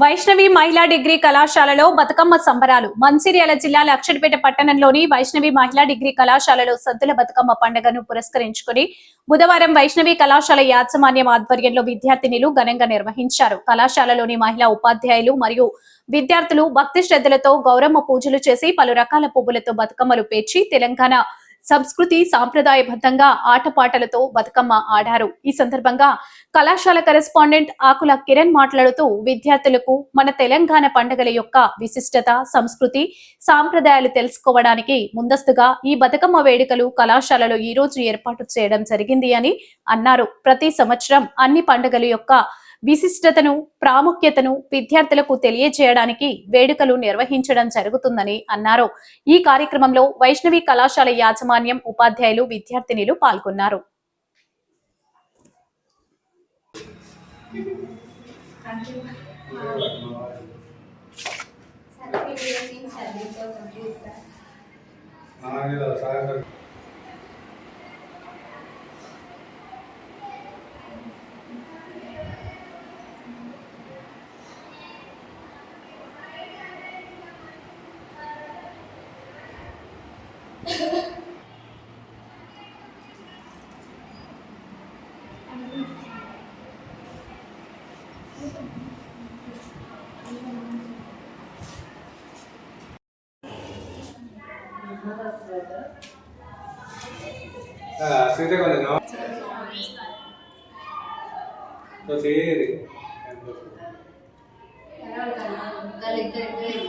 వైష్ణవి మహిళా డిగ్రీ కళాశాలలో బతుకమ్మ సంబరాలు. మంచిర్యాల జిల్లా లక్షడిపేట పట్టణంలోని వైష్ణవి మహిళా డిగ్రీ కళాశాలలో సద్దుల బతుకమ్మ పండుగను పురస్కరించుకుని బుధవారం వైష్ణవి కళాశాల యాజమాన్యం ఆధ్వర్యంలో విద్యార్థినిలు ఘనంగా నిర్వహించారు. కళాశాలలోని మహిళా ఉపాధ్యాయులు మరియు విద్యార్థులు భక్తి శ్రద్ధలతో గౌరమ్మ పూజలు చేసి పలు రకాల పువ్వులతో బతుకమ్మలు పేర్చి తెలంగాణ సంస్కృతి సాంప్రదాయబద్ధంగా ఆటపాటలతో బతుకమ్మ ఆడారు. ఈ సందర్భంగా కళాశాల కరెస్పాండెంట్ ఆకుల కిరణ్ మాట్లాడుతూ విద్యార్థులకు మన తెలంగాణ పండుగల యొక్క విశిష్టత సంస్కృతి సాంప్రదాయాలు తెలుసుకోవడానికి ముందస్తుగా ఈ బతుకమ్మ వేడుకలు కళాశాలలో ఈ రోజు ఏర్పాటు చేయడం జరిగింది అని అన్నారు. ప్రతి సంవత్సరం అన్ని పండుగల యొక్క విశిష్టతను ప్రాముఖ్యతను విద్యార్థులకు తెలియజేయడానికి వేడుకలు నిర్వహించడం జరుగుతుందని అన్నారు. ఈ కార్యక్రమంలో వైష్ణవి కళాశాల యాజమాన్యం ఉపాధ్యాయులు విద్యార్థినిలు పాల్గొన్నారు. సీత కాలేజ్ సో చేయదు కలిద్దరు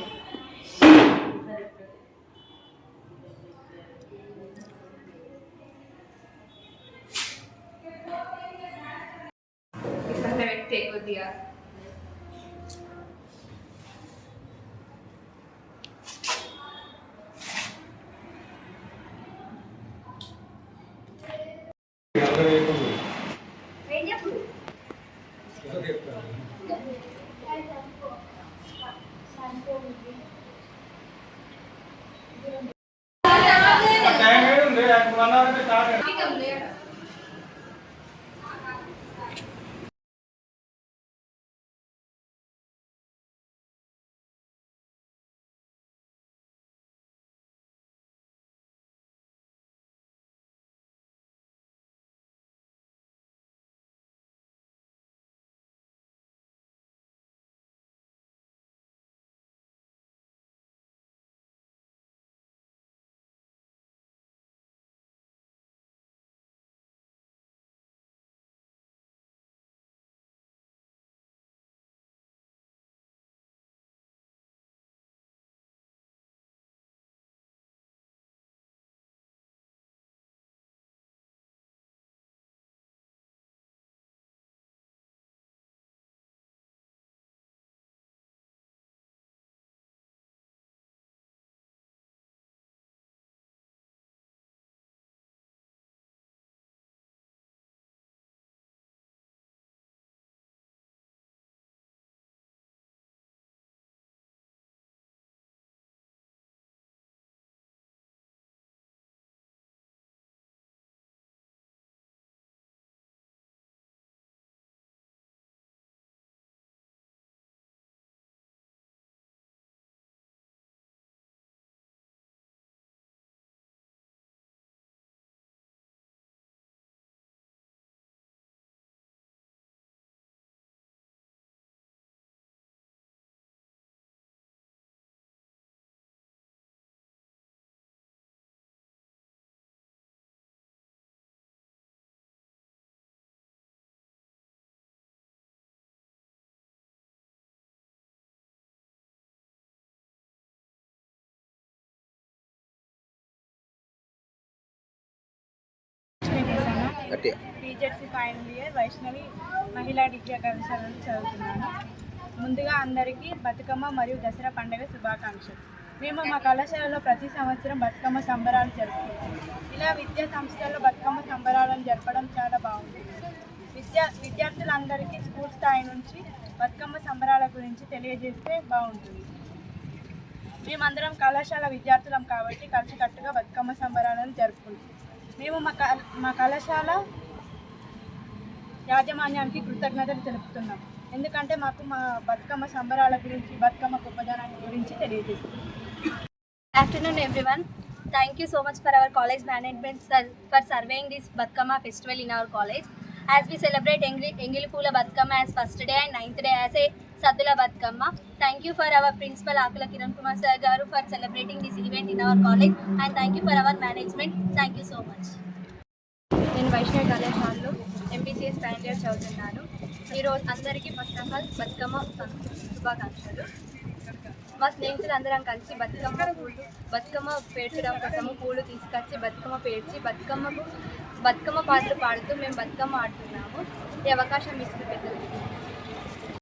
పెట్టే కొద్దిగా టీచర్స్ ఫైనల్ ఇయర్ వైష్ణవి మహిళా డిగ్రీ కళాశాలలో చదువుతున్నాను. ముందుగా అందరికీ బతుకమ్మ మరియు దసరా పండుగ శుభాకాంక్షలు. మేము మా కళాశాలలో ప్రతి సంవత్సరం బతుకమ్మ సంబరాలు జరుపుకుంటాం. ఇలా విద్యా సంస్థల్లో బతుకమ్మ సంబరాలను జరపడం చాలా బాగుంది విద్యా విద్యార్థులందరికీ స్కూల్ స్థాయి నుంచి బతుకమ్మ సంబరాల గురించి తెలియజేస్తే బాగుంటుంది. మేమందరం కళాశాల విద్యార్థులం కాబట్టి కలిసికట్టుగా బతుకమ్మ సంబరాలను జరుపుకుంటాం. మేము మా కళాశాల యాజమాన్యానికి కృతజ్ఞతలు తెలుపుతున్నాం. ఎందుకంటే మాకు మా బతుకమ్మ సంబరాల గురించి బతుకమ్మ గొప్పదనాన్ని గురించి తెలియజేస్తుంది. Afternoon everyone thank you so much for our college management for surveying this Bathukamma festival in our college as we celebrate Engili Pula Bathukamma as first day and ninth day as a Saddula Bathukamma. Thank you for our principal Akula Kiran Kumar sir garu for celebrating this event in our college and thank you for our management thank you so much నేను వైష్ణవి కళాశాలలో MPCS final year చదువుతున్నాను. ఈరోజు అందరికీ first of all Bathukamma శుభాకాంక్షలు. మా స్నేహితులందరం కలిసి బతుకమ్మ పూలు బతుకమ్మ పేర్చడం కోసము పూలు తీసుకొచ్చి బతుకమ్మ పేర్చి బతుకమ్మకు బతుకమ్మ పాటలు పాడుతూ మేము బతుకమ్మ ఆడుతున్నాము. ఈ అవకాశం ఇచ్చిన పెద్దలకి.